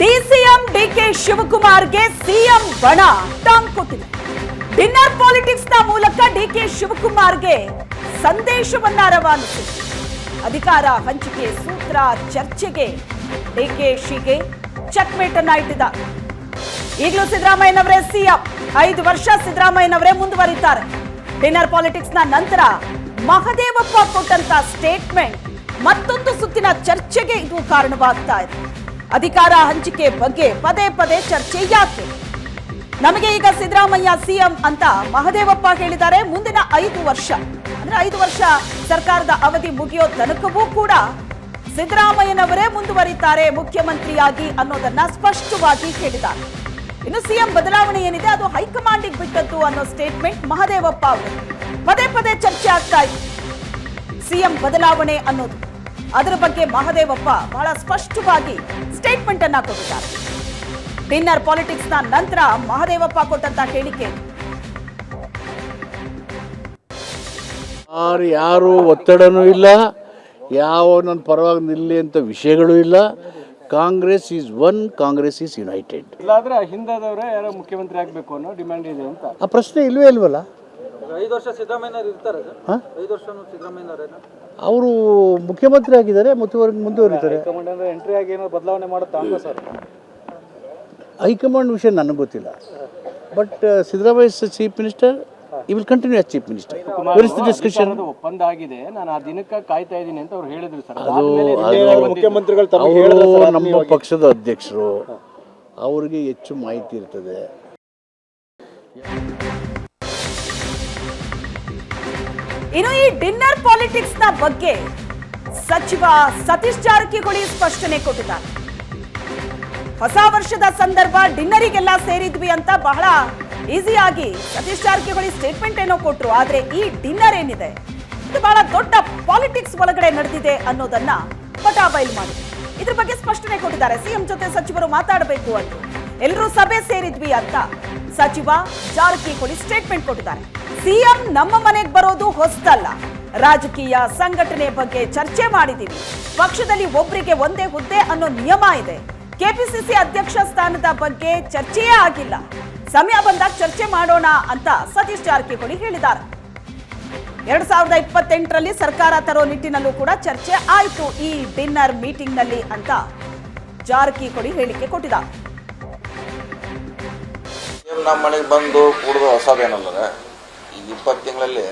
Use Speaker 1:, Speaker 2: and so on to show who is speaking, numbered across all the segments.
Speaker 1: DCM DK ಶಿವಕುಮಾರ್ಗೆ CM ಬಣ. ಕೊಟ್ಟಿದೆ. Dinner ಪಾಲಿಟಿಕ್ಸ್ನ ಮೂಲಕ ಡಿಕೆ ಶಿವಕುಮಾರ್ಗೆ ಸಂದೇಶವನ್ನ ರವಾನಿಸಿದೆ ಅಧಿಕಾರ ಹಂಚಿಕೆ ಸೂತ್ರ ಚರ್ಚೆಗೆ ಡಿಕೆಶಿಗೆ ಚೆಕ್ಮೇಟ್ ಅನ್ನ ಇಟ್ಟಿದ್ದಾರೆ ಈಗಲೂ ಸಿದ್ದರಾಮಯ್ಯನವರೇ ಸಿಎಂ. ಐದು ವರ್ಷ ಸಿದ್ದರಾಮಯ್ಯನವರೇ ಮುಂದುವರಿತಾರೆ ಡಿನ್ನರ್ ಪಾಲಿಟಿಕ್ಸ್ನ ನಂತರ ಮಹದೇವಪ್ಪ ಕೊಟ್ಟಂತ ಸ್ಟೇಟ್ಮೆಂಟ್ ಮತ್ತೊಂದು ಸುತ್ತಿನ ಚರ್ಚೆಗೆ ಇದು ಕಾರಣವಾಗ್ತಾ ಇದೆ. ಅಧಿಕಾರ ಹಂಚಿಕೆ ಬಗ್ಗೆ ಪದೇ ಪದೇ ಚರ್ಚೆ ಯಾಕೆ? ನಮಗೆ ಈಗ ಸಿದ್ದರಾಮಯ್ಯ ಸಿಎಂ ಅಂತ ಮಹದೇವಪ್ಪ ಹೇಳಿದ್ದಾರೆ ಮುಂದಿನ ಐದು ವರ್ಷ. ಅಂದ್ರೆ ಐದು ವರ್ಷ ಸರ್ಕಾರದ ಅವಧಿ ಮುಗಿಯೋ ತನಕವೂ ಕೂಡ ಸಿದ್ದರಾಮಯ್ಯನವರೇ ಮುಂದುವರಿತಾರೆ ಮುಖ್ಯಮಂತ್ರಿಯಾಗಿ ಅನ್ನೋದನ್ನ ಸ್ಪಷ್ಟವಾಗಿ ಹೇಳಿದ್ದಾರೆ. ಇನ್ನು ಸಿಎಂ ಬದಲಾವಣೆ ಏನಿದೆ ಅದು ಹೈಕಮಾಂಡಿಗೆ ಬಿಟ್ಟದ್ದು ಅನ್ನೋ ಸ್ಟೇಟ್ಮೆಂಟ್ ಮಹದೇವಪ್ಪ ಅವರು ಪದೇ ಪದೇ ಚರ್ಚೆ ಆಗ್ತಾ ಇತ್ತು ಸಿಎಂ ಬದಲಾವಣೆ ಅನ್ನೋದು. ಅದರ ಬಗ್ಗೆ ಮಹದೇವಪ್ಪ ಬಹಳ ಸ್ಪಷ್ಟವಾಗಿ ಸ್ಟೇಟ್ಮೆಂಟ್ ಅನ್ನ ಕೊಟ್ಟಿದ್ದಾರೆ. ಡಿನ್ನರ್ ಪಾಲಿಟಿಕ್ಸ್ನ ನಂತರ ಮಹದೇವಪ್ಪ ಕೊಟ್ಟಂತ ಹೇಳಿಕೆ
Speaker 2: ಯಾರು ಒತ್ತಡನೂ ಇಲ್ಲ ಯಾವ ನನ್ನ ಪರವಾಗಿ ನಿಲ್ಲಿ ಅಂತ ವಿಷಯಗಳು ಇಲ್ಲ. Congress is one Congress is united
Speaker 3: ಇಲ್ಲಾದ್ರೆ ಹಿಂದದವರೇ ಯಾರೋ ಮುಖ್ಯಮಂತ್ರಿ ಆಗಬೇಕು ಅನ್ನೋ ಡಿಮ್ಯಾಂಡ್ ಇದೆ ಅಂತ.
Speaker 2: ಆ ಪ್ರಶ್ನೆ ಇಲ್ವೇ ಇಲ್ವಲ್ಲ? ಅವರು ಮುಖ್ಯಮಂತ್ರಿ ಆಗಿದ್ದಾರೆ ಮುಂದುವರೆ ಮುಂದುವರಿತಾರೆ.
Speaker 3: ಹೈಕಮಾಂಡ್ ಅಂದ್ರೆ ಎಂಟ್ರಿ ಆಗಿ ಏನೋ ಬದಲಾವಣೆ ಮಾಡುತ್ತಾ ಅಂತ ಸರ್
Speaker 2: ಹೈಕಮಾಂಡ್ ವಿಷಯ ನನಗೆ ಗೊತ್ತಿಲ್ಲ. But Siddaramaiah chief minister he will continue as chief minister discussion
Speaker 3: ಒಪ್ಪಂದ ಆಗಿದೆ. ನಾನು ಆ ದಿನಕ್ಕೆ ಕಾಯ್ತಾ ಇದ್ದೀನಿ ಅಂತ ಅವ್ರು ಹೇಳಿದ್ರು ಸರ್.
Speaker 2: ಅದು
Speaker 3: ಮುಖ್ಯಮಂತ್ರಿಗಳು
Speaker 2: ಅವರು ನಮ್ಮ ಪಕ್ಷದ ಅಧ್ಯಕ್ಷರು ಅವರಿಗೆ ಹೆಚ್ಚು ಮಾಹಿತಿ ಇರ್ತದೆ.
Speaker 1: ಇನ್ನು ಈ ಡಿನ್ನರ್ ಪಾಲಿಟಿಕ್ಸ್ನ ಬಗ್ಗೆ ಸಚಿವ ಸತೀಶ್ ಜಾರಕಿಹೊಳಿ ಸ್ಪಷ್ಟನೆ ಕೊಟ್ಟಿದ್ದಾರೆ. ಹೊಸ ವರ್ಷದ ಸಂದರ್ಭ ಡಿನ್ನರಿಗೆಲ್ಲ ಸೇರಿದ್ವಿ ಅಂತ ಬಹಳ ಈಸಿಯಾಗಿ ಸತೀಶ್ ಜಾರಕಿಹೊಳಿ ಸ್ಟೇಟ್ಮೆಂಟ್ ಏನೋ ಕೊಟ್ರು, ಆದ್ರೆ ಈ ಡಿನ್ನರ್ ಏನಿದೆ? ಇದು ಬಹಳ ದೊಡ್ಡ ಪಾಲಿಟಿಕ್ಸ್ ಒಳಗಡೆ ನಡೆದಿದೆ ಅನ್ನೋದನ್ನ ಪಟಾಬೈಲ್ ಮಾಡಿ ಇದ್ರ ಬಗ್ಗೆ ಸ್ಪಷ್ಟನೆ ಕೊಟ್ಟಿದ್ದಾರೆ. ಸಿಎಂ ಜೊತೆ ಸಚಿವರು ಮಾತಾಡಬೇಕು ಅಂತ. ಎಲ್ಲರೂ ಸಭೆ ಸೇರಿದ್ವಿ ಅಂತ ಸಚಿವ ಜಾರಕಿಹೊಳಿ ಸ್ಟೇಟ್ಮೆಂಟ್ ಕೊಟ್ಟಿದ್ದಾರೆ. ಸಿಎಂ ನಮ್ಮ ಮನೆಗೆ ಬರೋದು ಹೊಸದಲ್ಲ ರಾಜಕೀಯ ಸಂಘಟನೆ ಬಗ್ಗೆ ಚರ್ಚೆ ಮಾಡಿದ್ದೀವಿ ಪಕ್ಷದಲ್ಲಿ ಒಬ್ಬರಿಗೆ ಒಂದೇ ಹುದ್ದೆ ಅನ್ನೋ ನಿಯಮ ಇದೆ. ಕೆಪಿಸಿಸಿ ಅಧ್ಯಕ್ಷ ಸ್ಥಾನದ ಬಗ್ಗೆ ಚರ್ಚೆಯೇ ಆಗಿಲ್ಲ. ಸಮಯ ಬಂದಾಗ ಚರ್ಚೆ ಮಾಡೋಣ ಅಂತ ಸತೀಶ್ ಜಾರಕಿಹೊಳಿ ಹೇಳಿದ್ದಾರೆ. ಎರಡ್ ಸಾವಿರದ ಇಪ್ಪತ್ತೆಂಟರಲ್ಲಿ ಸರ್ಕಾರ ತರೋ ನಿಟ್ಟಿನಲ್ಲೂ ಕೂಡ ಚರ್ಚೆ ಆಯಿತು ಈ ಡಿನ್ನರ್ ಮೀಟಿಂಗ್ನಲ್ಲಿ ಅಂತ ಜಾರಕಿಹೊಳಿ ಹೇಳಿಕೆ ಕೊಟ್ಟಿದ್ದಾರೆ.
Speaker 4: ನಮ್ಮ ಮನೆಗೆ ಬಂದು ಈಗ ಇಪ್ಪತ್ತು ತಿಂಗಳಲ್ಲಿ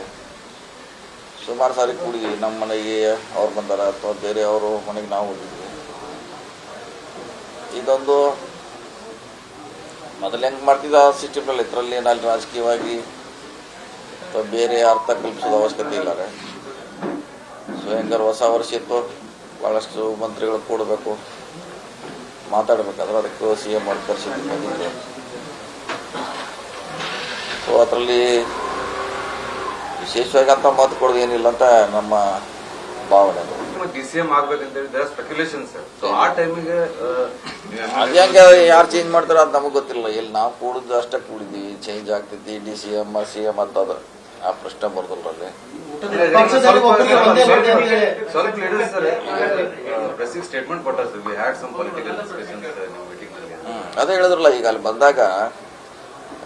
Speaker 4: ಸುಮಾರು ಸಾರಿ ಕೂಡಿ ನಮ್ಮ ಮನೆಗೆ ಅವ್ರು ಬಂದಾರ ಅಥವಾ ಬೇರೆ ಅವರು ಮನೆಗೆ ನಾವು ಹೋಗಿದ್ವಿ ಇದೊಂದು ಮೊದಲು ಹೆಂಗೆ ಮಾಡ್ತಿದ್ದ ಸಿಸ್ಟಮ್ನಲ್ಲಿ? ಇದರಲ್ಲಿ ನಲ್ಲಿ ರಾಜಕೀಯವಾಗಿ ಅಥವಾ ಬೇರೆ ಅರ್ಥ ಕಲ್ಪಿಸೋದ ಅವಶ್ಯಕತೆ ಇಲ್ಲ ರೀ. ಸೊ ಹೆಂಗಾರು ಹೊಸ ವರ್ಷ ಇತ್ತು. ಭಾಳಷ್ಟು ಮಂತ್ರಿಗಳು ಕೂಡಬೇಕು. ಮಾತಾಡಬೇಕಾದ್ರೆ ಅದಕ್ಕೆ ಸಿ ಎಂ ಮಾಡಿ ಕರೆಸಿದ್ದು ಸೊ ಅದರಲ್ಲಿ ವಿಶೇಷವಾಗಿ ಅಂತ ಮಾತು ಕೊಡೋದು ಏನಿಲ್ಲ ಅಂತ ನಮ್ಮ ಭಾವನೆ. ಅದು.
Speaker 5: ಡಿ ಸಿ ಎಂ ಆಗ್ಬೇಕಂತ ಹೇಳಿ ಸ್ಪೆಕ್ಯುಲೇಷನ್ ಸರ್ ಸೊ ಆ ಟೈಮಿಗೆ
Speaker 4: ಅದು ಹೆಂಗೆ ಯಾರು ಚೇಂಜ್ ಮಾಡ್ತಾರ ಅದು ನಮಗೆ ಗೊತ್ತಿಲ್ಲ ಇಲ್ಲಿ ನಾವು ಕೂಡುದು ಅಷ್ಟೇ ಕೂಡಿದ್ವಿ. ಚೇಂಜ್ ಆಗ್ತೈತಿ D C M C M ಅಂತ ಅದು. ಆ ಪ್ರಶ್ನೆ
Speaker 5: ಬರ್ದಲ್ರಲ್ಲಿ ಸ್ಟೇಟ್ಮೆಂಟ್
Speaker 4: ಅದೇ ಹೇಳಿದ್ರಲ್ಲ ಈಗ ಅಲ್ಲಿ ಬಂದಾಗ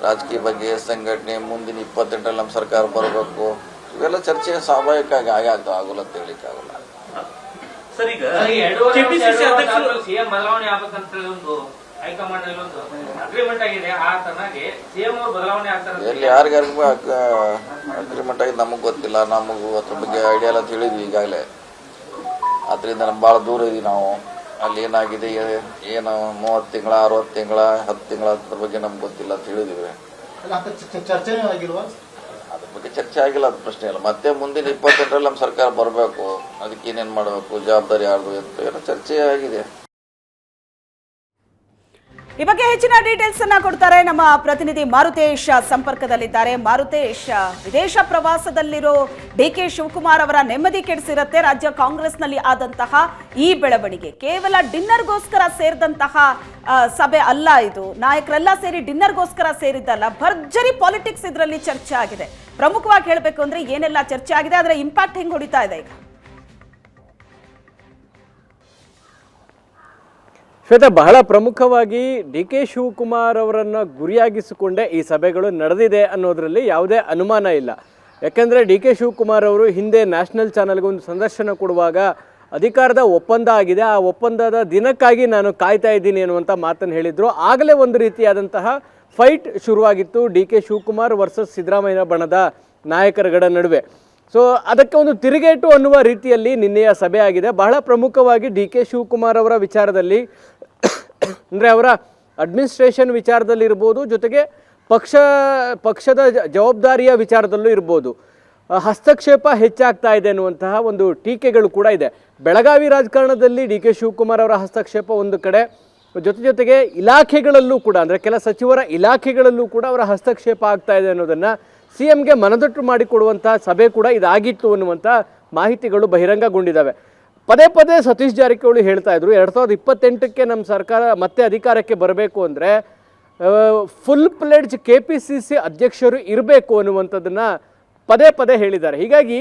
Speaker 4: ರಾಜಕೀಯ ಬಗ್ಗೆ ಸಂಘಟನೆ ಮುಂದಿನ ಇಪ್ಪತ್ತೆಂಟರಲ್ಲಿ ನಮ್ಮ ಸರ್ಕಾರ ಬರಬೇಕು. ಇವೆಲ್ಲ ಚರ್ಚೆ ಸ್ವಾಭಾವಿಕವಾಗಿ ಆಗೇ ಆಗ್ತಾವೆ ಆಗೋಲ್ಲ ಅಂತ ಹೇಳಿಕ್ಕೆ ಆಗಲ್ಲ.
Speaker 6: ಸಿಎಂ ಬದಲಾವಣೆ ಆಗ್ಬೇಕಂತ ಹೇಳಿ ಒಂದು ಹೈಕಮಾಂಡ್ ಅಲ್ಲಿ ಒಂದು ಅಗ್ರಿಮೆಂಟ್ ಆಗಿದೆ. ಆ ತರನಾಗಿ ಸಿಎಂ ಅವರು ಬದಲಾವಣೆ ಆಗ್ತಾರೆ
Speaker 4: ಎಲ್ಲಿ ಯಾರಿಗಾರಿಗೂ ಅಗ್ರಿಮೆಂಟ್ ಆಗಿ ನಮಗೆ ಗೊತ್ತಿಲ್ಲ. ನಮಗೂ ಅದ್ರ ಬಗ್ಗೆ ಐಡಿಯಾ ಎಲ್ಲ ತಿಳಿದ್ವಿ ಈಗಾಗಲೇ. ಅದರಿಂದ ನಮ್ಗೆ ಭಾಳ ದೂರ ಇದೀವಿ ನಾವು. ಅಲ್ಲಿ ಏನಾಗಿದೆ ಏನು ಮೂವತ್ತು ತಿಂಗಳ ಅರವತ್ತು ತಿಂಗಳ ಹತ್ತು ತಿಂಗಳ ಅದ್ರ ಬಗ್ಗೆ ನಮ್ಗೆ ಗೊತ್ತಿಲ್ಲ ಅಂತ ಹೇಳಿದಿವಿ ಅದ್ರ ಬಗ್ಗೆ ಚರ್ಚೆ ಆಗಿಲ್ಲ ಅದು ಪ್ರಶ್ನೆ ಇಲ್ಲ. ಮತ್ತೆ ಮುಂದಿನ ಇಪ್ಪತ್ತೆಂಟರಲ್ಲಿ ನಮ್ಮ ಸರ್ಕಾರ ಬರಬೇಕು. ಅದಕ್ಕೆ ಏನೇನು ಮಾಡಬೇಕು? ಜವಾಬ್ದಾರಿ ಯಾರ್ದು ಅಂತ ಏನೋ ಚರ್ಚೆ ಆಗಿದೆ.
Speaker 1: ಈ ಬಗ್ಗೆ ಹೆಚ್ಚಿನ ಡೀಟೇಲ್ಸ್ ಅನ್ನ ಕೊಡ್ತಾರೆ ನಮ್ಮ ಪ್ರತಿನಿಧಿ ಮಾರುತೇಶ್ ಸಂಪರ್ಕದಲ್ಲಿದ್ದಾರೆ. ಮಾರುತೇಶ್, ವಿದೇಶ ಪ್ರವಾಸದಲ್ಲಿರೋ ಡಿ ಕೆ ಶಿವಕುಮಾರ್ ಅವರ ನೆಮ್ಮದಿ ಕೆಡಿಸಿರತ್ತೆ. ರಾಜ್ಯ ಕಾಂಗ್ರೆಸ್ನಲ್ಲಿ ಆದಂತಹ ಈ ಬೆಳವಣಿಗೆ. ಕೇವಲ ಡಿನ್ನರ್ಗೋಸ್ಕರ ಸೇರಿದಂತಹ ಸಭೆ ಅಲ್ಲ ಇದು. ನಾಯಕರೆಲ್ಲ ಸೇರಿ ಡಿನ್ನರ್ಗೋಸ್ಕರ ಸೇರಿದ್ದಲ್ಲ. ಭರ್ಜರಿ ಪಾಲಿಟಿಕ್ಸ್ ಇದರಲ್ಲಿ ಚರ್ಚೆ ಆಗಿದೆ. ಪ್ರಮುಖವಾಗಿ ಹೇಳಬೇಕು ಅಂದ್ರೆ ಏನೆಲ್ಲ ಚರ್ಚೆ ಆಗಿದೆ, ಅದರ ಇಂಪ್ಯಾಕ್ಟ್ ಹೆಂಗೆ ಹೊಡಿತಾ ಇದೆ? ಈಗ
Speaker 3: ಶ್ವೇತಾ ಬಹಳ ಪ್ರಮುಖವಾಗಿ ಡಿ ಕೆ ಶಿವಕುಮಾರ್ ಅವರನ್ನ ಗುರಿಯಾಗಿಸಿಕೊಂಡೇ ಈ ಸಭೆಗಳು ನಡೆದಿದೆ ಅನ್ನೋದರಲ್ಲಿ ಯಾವುದೇ ಅನುಮಾನ ಇಲ್ಲ. ಯಾಕಂದ್ರೆ ಡಿ ಕೆ ಶಿವಕುಮಾರ್ ಅವರು ಹಿಂದೆ ನ್ಯಾಷನಲ್ ಚಾನಲ್ಗೆ ಒಂದು ಸಂದರ್ಶನ ಕೊಡುವಾಗ ಅಧಿಕಾರದ ಒಪ್ಪಂದ ಆಗಿದೆ. ಆ ಒಪ್ಪಂದದ ದಿನಕ್ಕಾಗಿ ನಾನು ಕಾಯ್ತಾ ಇದ್ದೀನಿ ಅನ್ನುವಂಥ ಮಾತನ್ನು ಹೇಳಿದರು. ಆಗಲೇ ಒಂದು ರೀತಿಯಾದಂತಹ fight ಶುರುವಾಗಿತ್ತು D K Shivakumar versus Siddaramaiah ಬಣದ ನಾಯಕರುಗಳ ನಡುವೆ. ಸೊ, ಅದಕ್ಕೆ ಒಂದು ತಿರುಗೇಟು ಅನ್ನುವ ರೀತಿಯಲ್ಲಿ ನಿನ್ನೆಯ ಸಭೆ ಆಗಿದೆ. ಬಹಳ ಪ್ರಮುಖವಾಗಿ ಡಿ ಕೆ ಶಿವಕುಮಾರ್ ಅವರ ವಿಚಾರದಲ್ಲಿ ಅಂದರೆ ಅವರ ಅಡ್ಮಿನಿಸ್ಟ್ರೇಷನ್ ವಿಚಾರದಲ್ಲಿ ಇರ್ಬೋದು, ಜೊತೆಗೆ ಪಕ್ಷ, ಪಕ್ಷದ ಜವಾಬ್ದಾರಿಯ ವಿಚಾರದಲ್ಲೂ ಇರ್ಬೋದು. ಹಸ್ತಕ್ಷೇಪ ಹೆಚ್ಚಾಗ್ತಾ ಇದೆ ಅನ್ನುವಂತಹ ಒಂದು ಟೀಕೆಗಳು ಕೂಡ ಇದೆ. ಬೆಳಗಾವಿ ರಾಜಕಾರಣದಲ್ಲಿ ಡಿ ಕೆ ಶಿವಕುಮಾರ್ ಅವರ ಹಸ್ತಕ್ಷೇಪ ಒಂದು ಕಡೆ, ಜೊತೆ ಜೊತೆಗೆ ಇಲಾಖೆಗಳಲ್ಲೂ ಕೂಡ, ಅಂದರೆ ಕೆಲ ಸಚಿವರ ಇಲಾಖೆಗಳಲ್ಲೂ ಕೂಡ ಅವರ ಹಸ್ತಕ್ಷೇಪ ಆಗ್ತಾ ಇದೆ ಅನ್ನೋದನ್ನು ಸಿ ಎಮ್ಗೆ ಮನದಟ್ಟು ಮಾಡಿಕೊಡುವಂಥ ಸಭೆ ಕೂಡ ಇದಾಗಿತ್ತು ಅನ್ನುವಂಥ ಮಾಹಿತಿಗಳು ಬಹಿರಂಗಗೊಂಡಿದ್ದಾವೆ. ಪದೇ ಪದೇ ಸತೀಶ್ ಜಾರಕಿಹೊಳಿ ಹೇಳ್ತಾ ಇದ್ರು, ಎರಡು ಸಾವಿರದ ಇಪ್ಪತ್ತೆಂಟಕ್ಕೆ ನಮ್ಮ ಸರ್ಕಾರ ಮತ್ತೆ ಅಧಿಕಾರಕ್ಕೆ ಬರಬೇಕು ಅಂದರೆ full pledge K P C C ಅಧ್ಯಕ್ಷರು ಇರಬೇಕು ಅನ್ನುವಂಥದ್ದನ್ನು ಪದೇ ಪದೇ ಹೇಳಿದ್ದಾರೆ. ಹೀಗಾಗಿ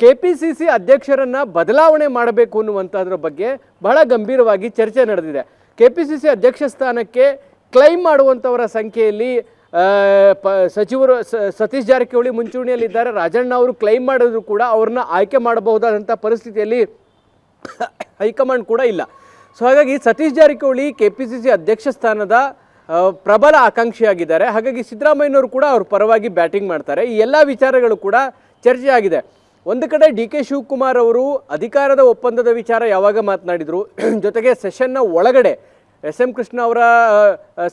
Speaker 3: ಕೆ ಪಿ ಸಿ ಸಿ ಅಧ್ಯಕ್ಷರನ್ನು ಬದಲಾವಣೆ ಮಾಡಬೇಕು ಅನ್ನುವಂಥದ್ರ ಬಗ್ಗೆ ಬಹಳ ಗಂಭೀರವಾಗಿ ಚರ್ಚೆ ನಡೆದಿದೆ. ಕೆ ಪಿ ಸಿ ಸಿ ಅಧ್ಯಕ್ಷ ಸ್ಥಾನಕ್ಕೆ ಕ್ಲೈಮ್ ಮಾಡುವಂಥವರ ಸಂಖ್ಯೆಯಲ್ಲಿ ಪ, ಸಚಿವರು ಸತೀಶ್ ಜಾರಕಿಹೊಳಿ ಮುಂಚೂಣಿಯಲ್ಲಿದ್ದಾರೆ. ರಾಜಣ್ಣ ಅವರು ಕ್ಲೈಮ್ ಮಾಡಿದ್ರು ಕೂಡ ಅವ್ರನ್ನ ಆಯ್ಕೆ ಮಾಡಬಹುದಾದಂಥ ಪರಿಸ್ಥಿತಿಯಲ್ಲಿ ಹೈಕಮಾಂಡ್ ಕೂಡ ಇಲ್ಲ. ಸೊ ಹಾಗಾಗಿ Satish Jarkiholi K P C C ಅಧ್ಯಕ್ಷ ಸ್ಥಾನದ ಪ್ರಬಲ ಆಕಾಂಕ್ಷಿಯಾಗಿದ್ದಾರೆ. ಹಾಗಾಗಿ ಸಿದ್ದರಾಮಯ್ಯನವರು ಕೂಡ ಅವ್ರ ಪರವಾಗಿ ಬ್ಯಾಟಿಂಗ್ ಮಾಡ್ತಾರೆ. ಈ ಎಲ್ಲ ವಿಚಾರಗಳು ಕೂಡ ಚರ್ಚೆ ಆಗಿದೆ. ಒಂದು ಕಡೆ ಡಿ ಕೆ ಶಿವಕುಮಾರ್ ಅವರು ಅಧಿಕಾರದ ಒಪ್ಪಂದದ ವಿಚಾರ ಯಾವಾಗ ಮಾತನಾಡಿದರು? ಜೊತೆಗೆ ಸೆಷನ್ನ ಒಳಗಡೆ ಎಸ್ ಎಂ ಕೃಷ್ಣ ಅವರ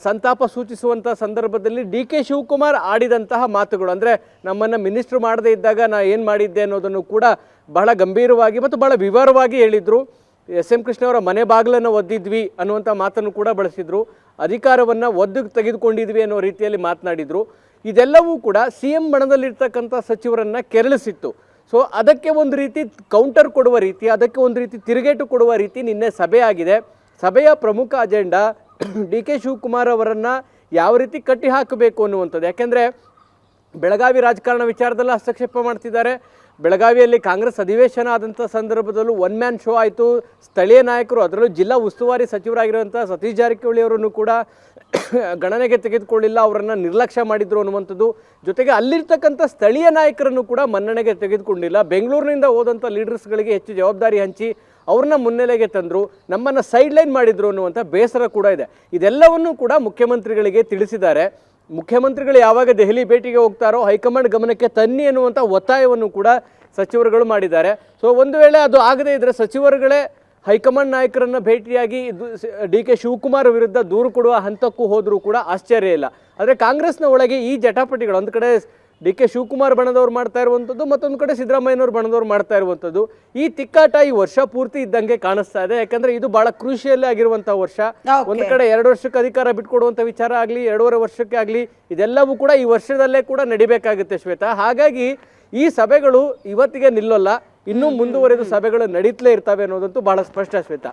Speaker 3: ಸಂತಾಪ ಸೂಚಿಸುವಂಥ ಸಂದರ್ಭದಲ್ಲಿ ಡಿ ಕೆ ಶಿವಕುಮಾರ್ ಆಡಿದಂತಹ ಮಾತುಗಳು. ಅಂದರೆ ನಮ್ಮನ್ನು ಮಿನಿಸ್ಟ್ರು ಮಾಡದೇ ಇದ್ದಾಗ ನಾ ಏನು ಮಾಡಿದ್ದೆ ಅನ್ನೋದನ್ನು ಕೂಡ ಬಹಳ ಗಂಭೀರವಾಗಿ ಮತ್ತು ಬಹಳ ವಿವರವಾಗಿ ಹೇಳಿದರು. ಎಸ್ ಎಂ ಕೃಷ್ಣ ಅವರ ಮನೆ ಬಾಗಿಲನ್ನು ಒದ್ದಿದ್ವಿ ಅನ್ನುವಂಥ ಮಾತನ್ನು ಕೂಡ ಬಳಸಿದ್ರು. ಅಧಿಕಾರವನ್ನು ಒದ್ದು ತೆಗೆದುಕೊಂಡಿದ್ವಿ ಅನ್ನೋ ರೀತಿಯಲ್ಲಿ ಮಾತನಾಡಿದರು. ಇದೆಲ್ಲವೂ ಕೂಡ ಸಿ ಎಂ ಬಣದಲ್ಲಿರ್ತಕ್ಕಂಥ ಸಚಿವರನ್ನು ಕೆರಳಿಸಿತ್ತು. ಸೊ, ಅದಕ್ಕೆ ಒಂದು ರೀತಿ ಕೌಂಟರ್ ಕೊಡುವ ರೀತಿ, ಅದಕ್ಕೆ ಒಂದು ರೀತಿ ತಿರುಗೇಟು ಕೊಡುವ ರೀತಿ ನಿನ್ನೆ ಸಭೆ ಆಗಿದೆ. ಸಭೆಯ ಪ್ರಮುಖ ಅಜೆಂಡಾ ಡಿ ಕೆ ಶಿವಕುಮಾರ್ ಅವರನ್ನು ಯಾವ ರೀತಿ ಕಟ್ಟಿ ಹಾಕಬೇಕು ಅನ್ನುವಂಥದ್ದು. ಯಾಕೆಂದರೆ ಬೆಳಗಾವಿ ರಾಜಕಾರಣ ವಿಚಾರದಲ್ಲಿ ಹಸ್ತಕ್ಷೇಪ ಮಾಡ್ತಿದ್ದಾರೆ. ಬೆಳಗಾವಿಯಲ್ಲಿ ಕಾಂಗ್ರೆಸ್ ಅಧಿವೇಶನ ಆದಂಥ ಸಂದರ್ಭದಲ್ಲೂ ಒನ್ ಮ್ಯಾನ್ ಶೋ ಆಯಿತು. ಸ್ಥಳೀಯ ನಾಯಕರು, ಅದರಲ್ಲೂ ಜಿಲ್ಲಾ ಉಸ್ತುವಾರಿ ಸಚಿವರಾಗಿರುವಂಥ ಸತೀಶ್ ಜಾರಕಿಹೊಳಿ ಅವರನ್ನು ಕೂಡ ಗಣನೆಗೆ ತೆಗೆದುಕೊಳ್ಳಿಲ್ಲ, ಅವರನ್ನು ನಿರ್ಲಕ್ಷ್ಯ ಮಾಡಿದ್ರು ಅನ್ನುವಂಥದ್ದು. ಜೊತೆಗೆ ಅಲ್ಲಿರ್ತಕ್ಕಂಥ ಸ್ಥಳೀಯ ನಾಯಕರನ್ನು ಕೂಡ ಮನ್ನಣೆಗೆ ತೆಗೆದುಕೊಂಡಿಲ್ಲ. ಬೆಂಗಳೂರಿನಿಂದ ಹೋದಂಥ ಲೀಡರ್ಸ್ಗಳಿಗೆ ಹೆಚ್ಚು ಜವಾಬ್ದಾರಿ ಹಂಚಿ ಅವ್ರನ್ನ ಮುನ್ನೆಲೆಗೆ ತಂದರು, ನಮ್ಮನ್ನು ಸೈಡ್ಲೈನ್ ಮಾಡಿದ್ರು ಅನ್ನುವಂಥ ಬೇಸರ ಕೂಡ ಇದೆ. ಇದೆಲ್ಲವನ್ನೂ ಕೂಡ ಮುಖ್ಯಮಂತ್ರಿಗಳಿಗೆ ತಿಳಿಸಿದ್ದಾರೆ. ಮುಖ್ಯಮಂತ್ರಿಗಳು ಯಾವಾಗ ದೆಹಲಿ ಭೇಟಿಗೆ ಹೋಗ್ತಾರೋ ಹೈಕಮಾಂಡ್ ಗಮನಕ್ಕೆ ತನ್ನಿ ಎನ್ನುವಂಥ ಒತ್ತಾಯವನ್ನು ಕೂಡ ಸಚಿವರುಗಳು ಮಾಡಿದ್ದಾರೆ. ಸೊ ಒಂದು ವೇಳೆ ಅದು ಆಗದೇ ಇದ್ದರೆ ಸಚಿವರುಗಳೇ ಹೈಕಮಾಂಡ್ ನಾಯಕರನ್ನು ಭೇಟಿಯಾಗಿ ಡಿ ಕೆ ಶಿವಕುಮಾರ್ ವಿರುದ್ಧ ದೂರು ಕೊಡುವ ಹಂತಕ್ಕೂ ಹೋದರೂ ಕೂಡ ಆಶ್ಚರ್ಯ ಇಲ್ಲ. ಆದರೆ ಕಾಂಗ್ರೆಸ್ನ ಒಳಗೆ ಈ ಜಟಾಪಟಿಗಳು, ಒಂದು ಕಡೆ ಡಿ ಕೆ ಶಿವಕುಮಾರ್ ಬಣದವ್ರು ಮಾಡ್ತಾ ಇರುವಂಥದ್ದು ಮತ್ತೊಂದು ಕಡೆ ಸಿದ್ದರಾಮಯ್ಯನವ್ರು ಬಣದವ್ರು ಮಾಡ್ತಾ ಇರುವಂಥದ್ದು. ಈ ತಿಕ್ಕಾಟ ಈ ವರ್ಷ ಪೂರ್ತಿ ಇದ್ದಂಗೆ ಕಾಣಿಸ್ತಾ ಇದೆ. ಯಾಕಂದ್ರೆ ಇದು ಬಹಳ ಕೃಷಿಯಲ್ಲೇ ಆಗಿರುವಂತಹ ವರ್ಷ. ಒಂದು ಕಡೆ ಎರಡು ವರ್ಷಕ್ಕೆ ಅಧಿಕಾರ ಬಿಟ್ಕೊಡುವಂತ ವಿಚಾರ ಆಗಲಿ ಎರಡೂವರೆ ವರ್ಷಕ್ಕೆ ಆಗಲಿ ಇದೆಲ್ಲವೂ ಕೂಡ ಈ ವರ್ಷದಲ್ಲೇ ಕೂಡ ನಡಿಬೇಕಾಗುತ್ತೆ ಶ್ವೇತಾ. ಹಾಗಾಗಿ ಈ ಸಭೆಗಳು ಇವತ್ತಿಗೆ ನಿಲ್ಲೋಲ್ಲ. ಇನ್ನೂ ಮುಂದುವರೆದು ಸಭೆಗಳು ನಡೀತಲೇ ಇರ್ತವೆ ಅನ್ನೋದಂತೂ ಬಹಳ ಸ್ಪಷ್ಟ ಶ್ವೇತಾ.